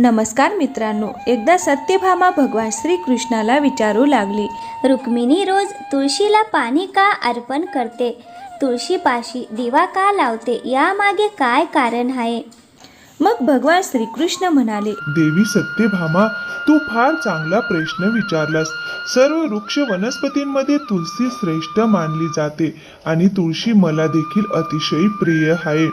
नमस्कार मित्रांनो एकदा सत्यभामा भगवान श्रीकृष्णाला विचारू लागली. रुक्मिणी रोज तुळशीला पाणी का अर्पण करते? तुळशीपाशी दिवा का लावते? यामागे काय कारण आहे? मग भगवान श्रीकृष्ण म्हणाले देवी सत्यभामा तू फार चांगला प्रश्न विचारलास. सर्व वृक्ष वनस्पतींमध्ये तुळशी श्रेष्ठ मानली जाते आणि तुळशी मला देखील अतिशय प्रिय आहे.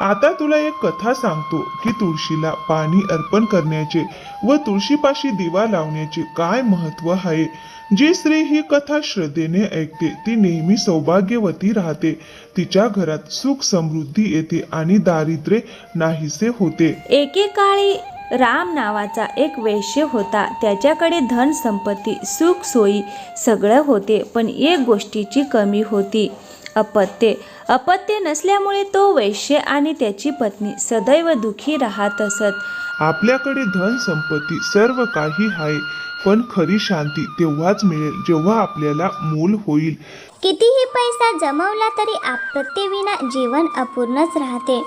आता तुला एक कथा सांगतो की तुळशीला पाणी अर्पण करण्याचे व तुळशीपाशी दिवा लावण्याचे काय महत्त्व आहे? जी स्त्री ही कथा श्रद्धेने ऐकते ती नेहमी सौभाग्यवती राहते. तिच्या घरात सुख समृद्धी येते आणि दारिद्र्य नाहीसे होते. एकेकाळी राम नावाचा एक वैश्य होता. त्याच्याकडे धन संपत्ती सुख सोयी सगळं होते पण एक गोष्टीची कमी होती. अपत्य. अपत्य नसल्यामुळे तो वैश्य आणि त्याची पत्नी सदैव दुखी राहत असत. आपल्याकडे धन संपत्ती सर्व काही आहे पण खरी शांती तेव्हाच मिळेल जेव्हा आपल्याला मूल होईल. कितीही पैसा जमवला तरी आपत्तीविना जीवन अपूर्णच राहते.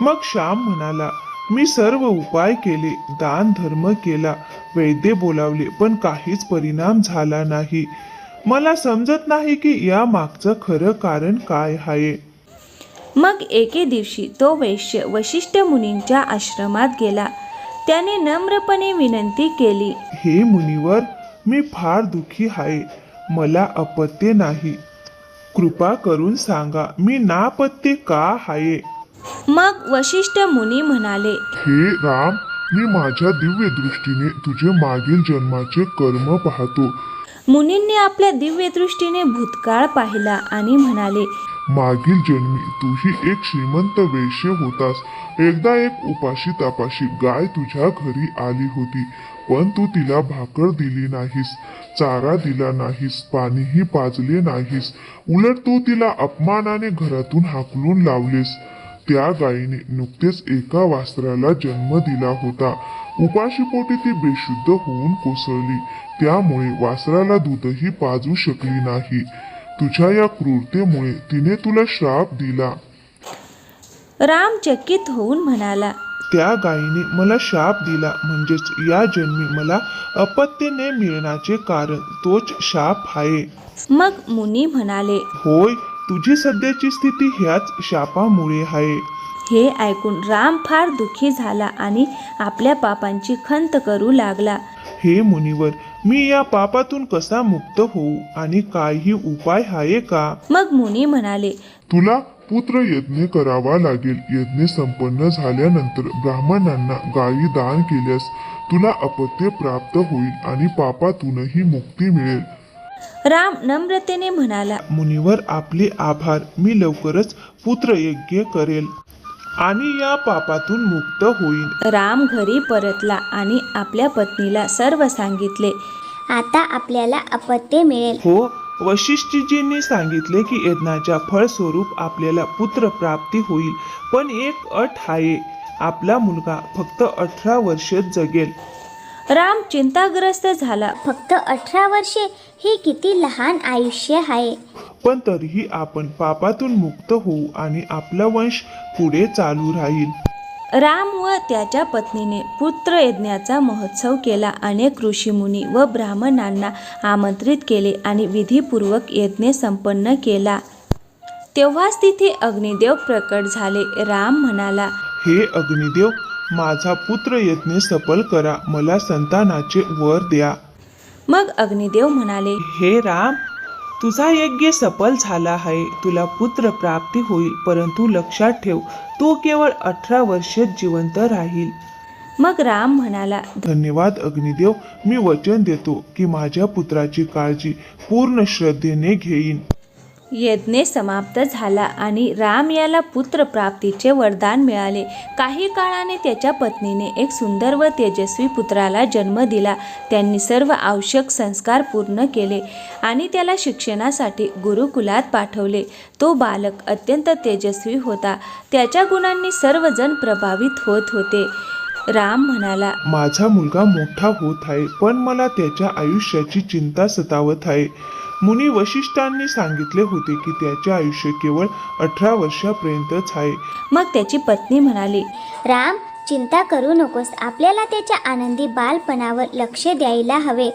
मग श्याम म्हणाला मी सर्व उपाय केले दान धर्म केला वैद्य बोलावले पण काहीच परिणाम झाला नाही. मला समजत नाही की या मागचं खरं कारण काय आहे. मग एके दिवशी तो वैश्य वशिष्ठ मुनींच्या आश्रमात गेला. त्याने नम्रपणे विनंती केली हे मुनिवर मी फार दुखी आहे. मला अपत्य नाही. कृपा करून सांगा मी नापत्य का आहे? मग वशिष्ठ मुनी म्हणाले हे राम मी माझ्या दिव्य दृष्टीने तुझे मागील जन्माचे कर्म पाहतो. मुनींनी आपल्या दिव्य दृष्टीने भूतकाळ पाहिला आणि म्हणाले मागील जन्मी तूही एक श्रीमंत वेश्य होतास. एकदा एक उपाशी तापाशी गाय तुझ्या घरी आली होती पण तू तिला भाकर दिली नाहीस चारा दिला नाहीस पाणीही पाजले नाहीस. उलट तू तिला अपमानाने घरातून हाकलून लावलीस. त्या गायीने नुकतेच एका वासराला जन्म दिला होता. उपाशीपोटी ती बेशुद्ध होऊन कोसळली. त्यामुळे वासराला दूधही पाजू शकली नाही. तुझ्या या क्रूरतेमुळे तिने तुला श्राप दिला. राम चकित होऊन म्हणाला त्या गायीने मला शाप दिला म्हणजेच या जन्मी मला अपत्याने मिळण्याचे कारण तोच शाप आहे. मग मुनी म्हणाले होय तुझी सध्याची स्थिती ह्याच शापामुळे आहे. हे ऐकून राम फार दुःखी झाला आणि आपल्या पापांची खंत करू लागला. हे मुनिवर मी या पापातून कसा मुक्त होऊ आणि काही उपाय आहे का? मग मुनी म्हणाले तुला पुत्र यज्ञ करावा लागेल. यज्ञ संपन्न झाल्यानंतर ब्राह्मणांना गायी दान केल्यास तुला अपत्य प्राप्त होईल आणि पापातूनही मुक्ती मिळेल. राम नम्रतेने म्हणाला मुनिवर आपले आभार. मी लवकरच पुत्रयज्ञ करेल. आणि या पापातून मुक्त होईन. राम घरी परतला आणि आपल्या पत्नीला सर्व सांगितले. आता आपल्याला अपत्य मिळेल. हो वशिष्ठजींनी सांगितले की यज्ञाच्या फळस्वरूप आपल्याला पुत्र प्राप्ती होईल. पण एक अट आहे आपला मुलगा फक्त अठरा वर्षच जगेल. राम चिंताग्रस्त झाला. फक्त अठरा वर्षे ही किती लहान आयुष्य आहे? पण तरीही आपण पापातून मुक्त होऊ आणि आपला वंश पुढे चालू राहील. राम व त्याच्या पत्नीने पुत्र यज्ञाचा महोत्सव केला अनेक ऋषीमुनी व ब्राह्मणांना आमंत्रित केले आणि विधीपूर्वक यज्ञ संपन्न केला. तेव्हाच तिथे अग्निदेव प्रकट झाले. राम म्हणाला हे अग्निदेव माझा पुत्र यज्ञ सफल करा मला संतानाचे वर द्या. मग अग्निदेव म्हणाले हे राम तुझा यज्ञ सफल झाला आहे तुला पुत्र प्राप्ती होईल परंतु लक्षात ठेव तू केवळ अठरा वर्ष जिवंत राहील. मग राम म्हणाला धन्यवाद अग्निदेव मी वचन देतो की माझ्या पुत्राची काळजी पूर्ण श्रद्धेने घेईन. यज्ञ समाप्त झाला आणि राम याला पुत्र प्राप्तीचे वरदान मिळाले. काही काळाने त्याच्या पत्नीने एक सुंदर व तेजस्वी पुत्राला जन्म दिला. त्यांनी सर्व आवश्यक संस्कार पूर्ण केले आणि त्याला शिक्षणासाठी गुरुकुलात पाठवले. तो बालक अत्यंत तेजस्वी होता. त्याच्या गुणांनी सर्वजण प्रभावित होत होते. राम म्हणाला माझा मुलगा मोठा होत आहे पण मला त्याच्या आयुष्याची चिंता सतावत आहे. मुनी वशिष्ठांनी सांगितले होते की त्याचे आयुष्य केवळ अठरा वर्षापर्यंतच आहे. मग त्याची पत्नी म्हणाली राम चिंता करू नकोस. आपल्याला त्याच्या आनंदी बालपणावर लक्ष द्यायला हवे.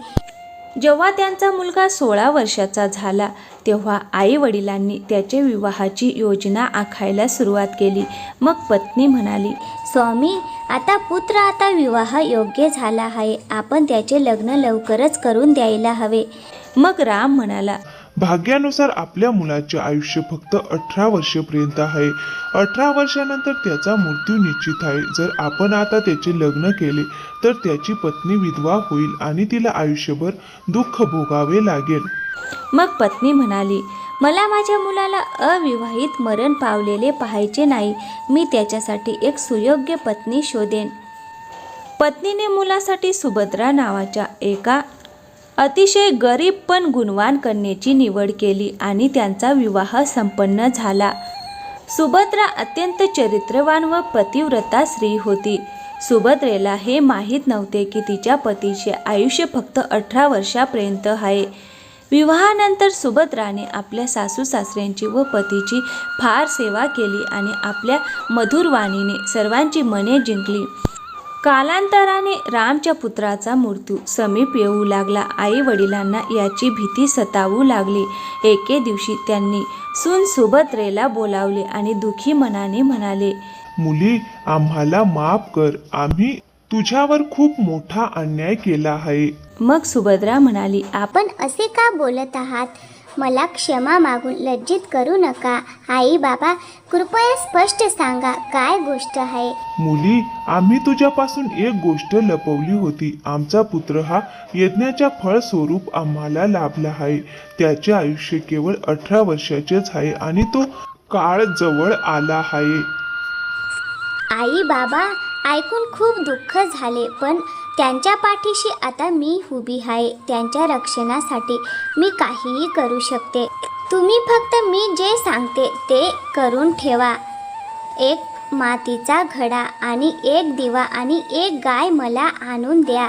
जेव्हा त्यांचा मुलगा सोळा वर्षाचा झाला तेव्हा आई वडिलांनी त्याच्या विवाहाची योजना आखायला सुरुवात केली. मग पत्नी म्हणाली स्वामी आता पुत्र आता विवाह योग्य झाला आहे. आपण त्याचे लग्न लवकरच करून द्यायला हवे. मग राम म्हणाला भाग्यानुसार आपल्या मुलाचे आयुष्य फक्त अठरा वर्षेपर्यंत आहे. अठरा वर्षानंतर त्याचा मृत्यू निश्चित आहे. जर आपण आता त्याचे लग्न केले तर त्याची पत्नी विधवा होईल आणि तिला आयुष्यभर दुःख भोगावे लागेल. मग पत्नी म्हणाली मला माझ्या मुलाला अविवाहित मरण पावलेले पाहायचे नाही. मी त्याच्यासाठी एक सुयोग्य पत्नी शोधेन. पत्नीने मुलासाठी सुभद्रा नावाच्या एका अतिशय गरीब पण गुणवान कन्येची निवड केली आणि त्यांचा विवाह संपन्न झाला. सुभद्रा अत्यंत चरित्रवान व पतिव्रता स्त्री होती. सुभद्रेला हे माहीत नव्हते की तिच्या पतीचे आयुष्य फक्त अठरा वर्षापर्यंत आहे. विवाहानंतर सुभद्राने आपल्या सासू सासऱ्यांची व पतीची फार सेवा केली आणि आपल्या मधुरवाणीने सर्वांची मने जिंकली. कालांतराने रामच्या पुत्राचा मृत्यू समीप येऊ लागला. आई वडिलांना याची भीती सतावू लागली. एके दिवशी त्यांनी सून सुभद्रेला बोलावले आणि दुखी मनाने म्हणाले मुली आम्हाला माफ कर. आम्ही तुझ्यावर खूप मोठा अन्याय केला आहे. मग सुभद्रा म्हणाली आप आपण असे का बोलत आहात? मला क्षमा मागून लज्जित करू नका. आई बाबा कृपया स्पष्ट सांगा काय गोष्ट आहे? मुली आम्ही तुझ्यापासून एक गोष्ट लपवली होती. आमचा पुत्र हा यज्ञाच्या फळ स्वरूप आम्हाला लाभला आहे. त्याचे आयुष्य केवळ अठरा वर्षाचेच आहे आणि तो काळ जवळ आला आहे. आई बाबा ऐकून खूप दुःख झाले पण त्यांच्या पाठीशी आता मी उभी आहे. त्यांच्या रक्षणासाठी मी काहीही करू शकते. तुम्ही फक्त मी जे सांगते ते करून ठेवा. एक मातीचा घडा आणि एक दिवा आणि एक गाय मला आणून द्या.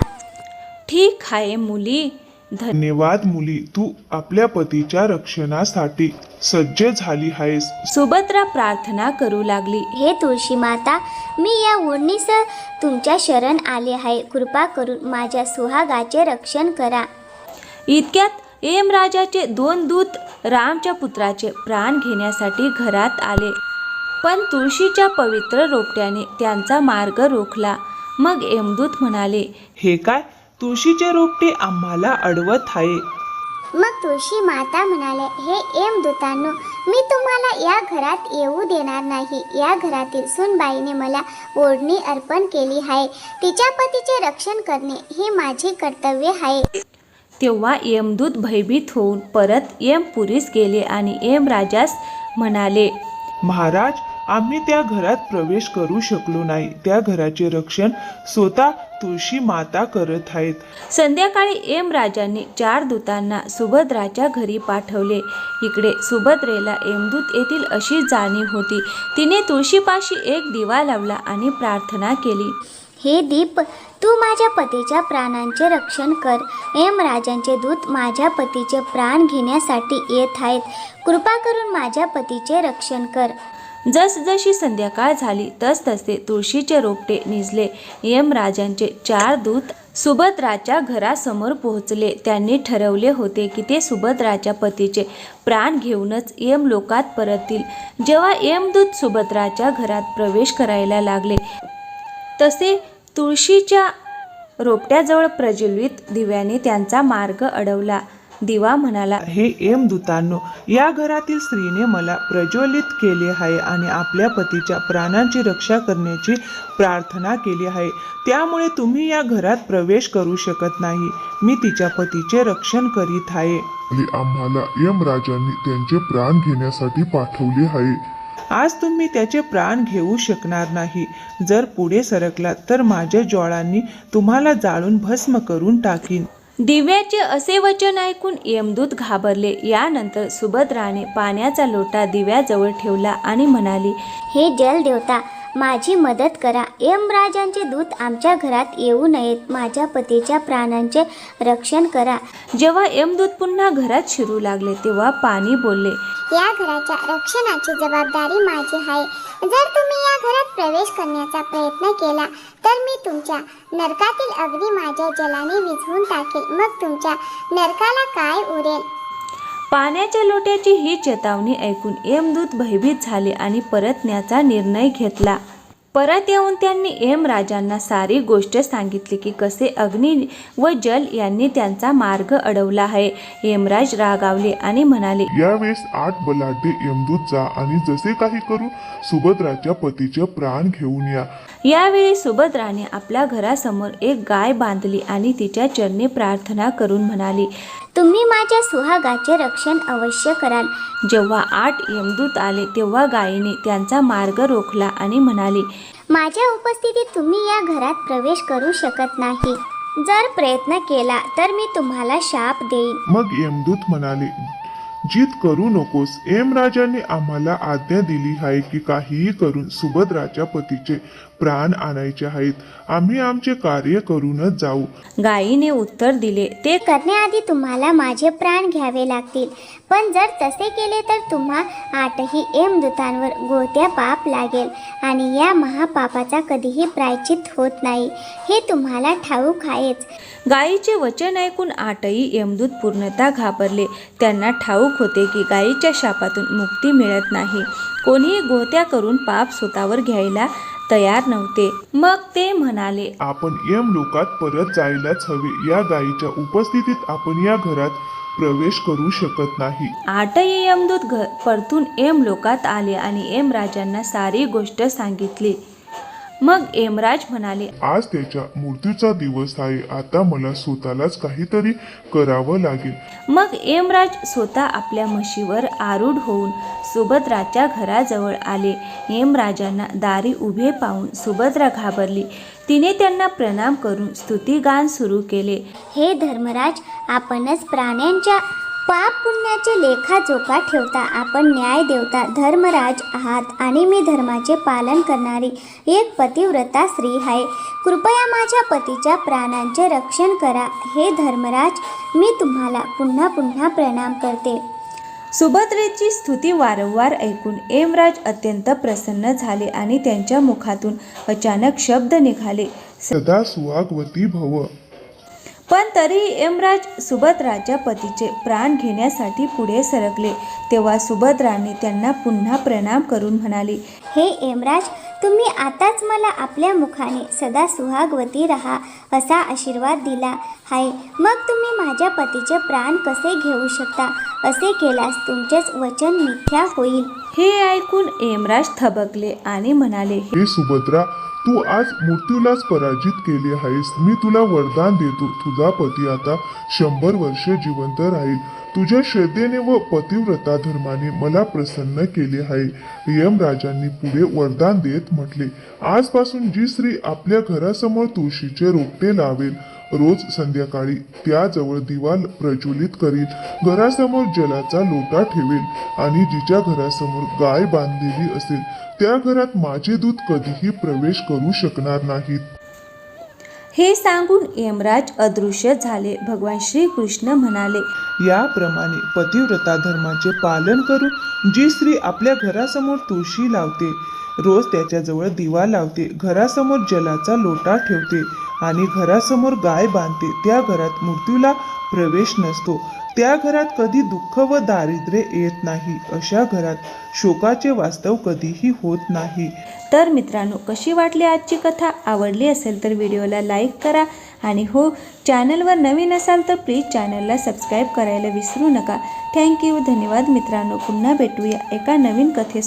ठीक आहे मुली. धन धन्यवाद मुली. तू आपल्या पतीच्या रक्षणासाठी सज्ज झाली आहेस. सुभद्रा प्रार्थना करू लागली. हे तुळशी माता मी या ओढणीसह तुमच्या शरण आले आहे. कृपा करून माझ्या सुहागाचे रक्षण करा. इतक्यात राजाचे दोन दूत रामच्या पुत्राचे प्राण घेण्यासाठी घरात आले. पण तुळशीच्या पवित्र रोपट्याने त्यांचा मार्ग रोखला. मग यमदूत म्हणाले हे काय? तुळशीचे रोपटे आम्हाला अडवत आहे. मग तुळशी माता म्हणाले हे एम दूतांनो मी तुम्हाला या घरात येऊ देणार नाही. या घरातील सुनबाईने मला ओढणी अर्पण केली आहे. तिच्या पतीचे रक्षण करणे हे माझे कर्तव्य आहे. तेव्हा यमदूत भयभीत होऊन परत यमपुरीस गेले आणि यमराजास म्हणाले महाराज आम्ही त्या घरात प्रवेश करू शकलो नाही. त्या घराचे रक्षण स्वतः तुळशी माता करत आहेत. संध्याकाळी यमराजांनी चार दूतांना सुभद्राच्या घरी पाठवले. इकडे सुभद्रेला यमदूत येथील अशी जाणीव होती. तिने तुळशीपाशी एक दिवा लावला आणि प्रार्थना केली. हे दीप तू माझ्या पतीच्या प्राणांचे रक्षण कर. एम राजांचे दूत माझ्या पतीचे प्राण घेण्यासाठी येत आहेत. कृपा करून माझ्या पतीचे रक्षण कर. जसजशी संध्याकाळ झाली तसतसे तुळशीचे रोपटे निजले. यमराजांचे चार दूत सुभद्राच्या घरासमोर पोहोचले. त्यांनी ठरवले होते की ते सुभद्राच्या पतीचे प्राण घेऊनच यमलोकात परततील. जेव्हा यमदूत सुभद्राच्या घरात प्रवेश करायला लागले तसे तुळशीच्या रोपट्याजवळ प्रज्वलित दिव्याने त्यांचा मार्ग अडवला. दिवा म्हणाला हे एम दूतांनो या घरातील स्त्रीने मला प्रज्वलित केले आहे आणि आपल्या पतीच्या प्राणांची रक्षा करण्याची प्रार्थना केली आहे. त्यामुळे तुम्ही या घरात प्रवेश करू शकत नाही. मी तिच्या पतीचे रक्षण करीत आहे. आणि आम्हाला यमराजांनी त्यांचे प्राण घेण्यासाठी पाठवले आहे. आज तुम्ही त्याचे प्राण घेऊ शकणार नाही. जर पुढे सरकलात तर माझ्या ज्वाळांनी तुम्हाला जाळून भस्म करून टाकीन. दिव्याचे असे वचन ऐकून यमदूत घाबरले. यानंतर सुभद्राने पाण्याचा लोटा दिव्याजवळ ठेवला आणि म्हणाली हे जलदेवता माझी मदत करा. यमराजांचे दूत आमच्या घरात येऊ नयेत. माझ्या पतीच्या प्राणांचे रक्षण करा. जेव्हा यमदूत पुन्हा घरात शिरू लागले तेव्हा पाणी बोलले या घराच्या रक्षणाची जबाबदारी माझी आहे. जर तुम्ही या घरात प्रवेश करण्याचा प्रयत्न केला तर मी तुमच्या नरकातील अग्नी माझ्या जलाने विझवून टाकेल. मग तुमच्या नरकाला काय उरेल? पाण्याच्या लोट्याची ही चेतावणी ऐकून यमदूत भयभीत झाले आणि परतण्याचा निर्णय घेतला. परत येऊन त्यांनी यमराजांना सारी गोष्ट सांगितली की कसे अग्नी व जल यांनी त्यांचा मार्ग अडवला आहे. यमराज रागावले आणि म्हणाले यावेळेस आठ बलाढ्य यमदूत जा आणि जसे काही करू सुभद्राच्या पतीचे प्राण घेऊन या. यावेळी सुभद्राने आपल्या घरासमोर एक गाय बांधली आणि तिच्या चरणी प्रार्थना करून म्हणाली तुम्ही माझ्या सुहागाचे रक्षण अवश्य कराल. जेव्हा आठ यमदूत आले तेव्हा गायीने त्यांचा मार्ग रोखला आणि म्हणाली माझ्या उपस्थितीत तुम्ही या घरात प्रवेश करू शकत नाही. जर प्रयत्न केला तर मी तुम्हाला शाप देईन. मग यमदूत म्हणाले जीत करू नकोस. यमराजाने आम्हाला आज्ञा दिली आहे की काहीही करून सुभद्राच्या पतीचे प्राण आणायचे आहेत. आम्ही आमचे कार्य करूनच जाऊ. गायीने उत्तर दिले ते करण्याआधी तुम्हाला माझे प्राण घ्यावे लागतील. पण जर तसे केले तर तुम्हा आठही यमदूतांवर गोत्या पाप लागेल आणि या महापापाचा कधीही प्रायचित होत नाही. हे तुम्हाला ठाऊक आहेच. गायीचे वचन ऐकून आठही यमदूत पूर्णतः घाबरले. त्यांना ठाऊक होते की गायीच्या शापातून मुक्ती मिळत नाही. कोणीही गोत्या करून पाप स्वतःवर घ्यायला तयार नव्हते. मग ते म्हणाले आपण यम लोकात परत जायलाच हवे. या गायीच्या उपस्थितीत आपण या घरात प्रवेश करू शकत नाही. आठही यमदूत घ परतून एम लोकात आले आणि एम राजांना सारी गोष्ट सांगितली. मग एमराज म्हणाले आज त्याच्या मृत्यूचा दिवस आहे. आता मला स्वतःलाच काहीतरी करावं लागेल. मग एमराज स्वतः आपल्या म्हशीवर आरूढ होऊन सुभद्राच्या घराजवळ आले. यमराजांना दारी उभे पाहून सुभद्रा घाबरली. तिने त्यांना प्रणाम करून स्तुतिगान सुरू केले. हे धर्मराज आपणच प्राण्यांच्या पाप पुण्याचे लेखाजोखा ठेवता आपण न्याय देवता धर्मराज आहात आणि मी धर्माचे पालन करणारी एक पतिव्रता स्त्री आहे. कृपया माझ्या पतीच्या प्राणांचे रक्षण करा. हे धर्मराज मी तुम्हाला पुन्हा पुन्हा प्रणाम करते. सुभद्रेची स्तुती वारंवार ऐकून एमराज अत्यंत प्रसन्न झाले आणि त्यांच्या मुखातून अचानक शब्द निघाले. सदा सुहागवती भव. पण तरीही यमराज सुभद्राच्या पतीचे प्राण घेण्यासाठी पुढे सरकले. तेव्हा सुभद्राने त्यांना पुन्हा प्रणाम करून म्हणाली हे एमराज तुम्ही आताच मला आपल्या मुखाने सदा सुहागवती राहा असा आशीर्वाद दिला. आहे मग तुम्ही माझ्या पतीचे प्राण कसे घेऊ शकता? असे केल्यास तुमचेच वचन मिथ्या होईल. हे ऐकून एमराज थबकले आणि म्हणाले हे सुभद्रा तू आज मृत्यूलाच पराजित केले आहेस. मी तुला वरदान देतो. तुझा पती आता शंभर वर्षे जिवंत राहील. तुझ्या श्रद्धेने व पतिव्रता धर्माने मला प्रसन्न केले आहे. यमराजांनी पुढे वरदान देत म्हटले आजपासून जी स्त्री आपल्या घरासमोर तुळशीचे रोपटे लावेल रोज संध्याकाळी त्याजवळ दिवा प्रज्वलित करील घरासमोर जलाचा लोटा ठेवेल आणि जिच्या घरासमोर गाय बांधलेली असेल त्या घरात माझे दूत कधीही प्रवेश करू शकणार नाहीत. हे सांगून यमराज अदृश्य झाले. भगवान श्रीकृष्ण म्हणाले याप्रमाणे पतिव्रता धर्माचे पालन करून जी स्त्री आपल्या घरासमोर तुळशी लावते रोज त्याच्याजवळ दिवा लावते घरासमोर जलाचा लोटा ठेवते आणि घरासमोर गाय बांधते. त्या घरात मृत्यूला प्रवेश नसतो. त्या घरात कधी दुःख व दारिद्र्य येत नाही. अशा घरात शोकाचे वास्तव कधीही होत नाही. तर मित्रांनो कशी वाटली आजची कथा? आवडली असेल तर व्हिडिओला लाईक करा. आणि हो चॅनलवर नवीन असाल तर प्लीज चॅनलला सबस्क्राईब करायला विसरू नका. थँक्यू. धन्यवाद मित्रांनो. पुन्हा भेटूया एका नवीन कथेसो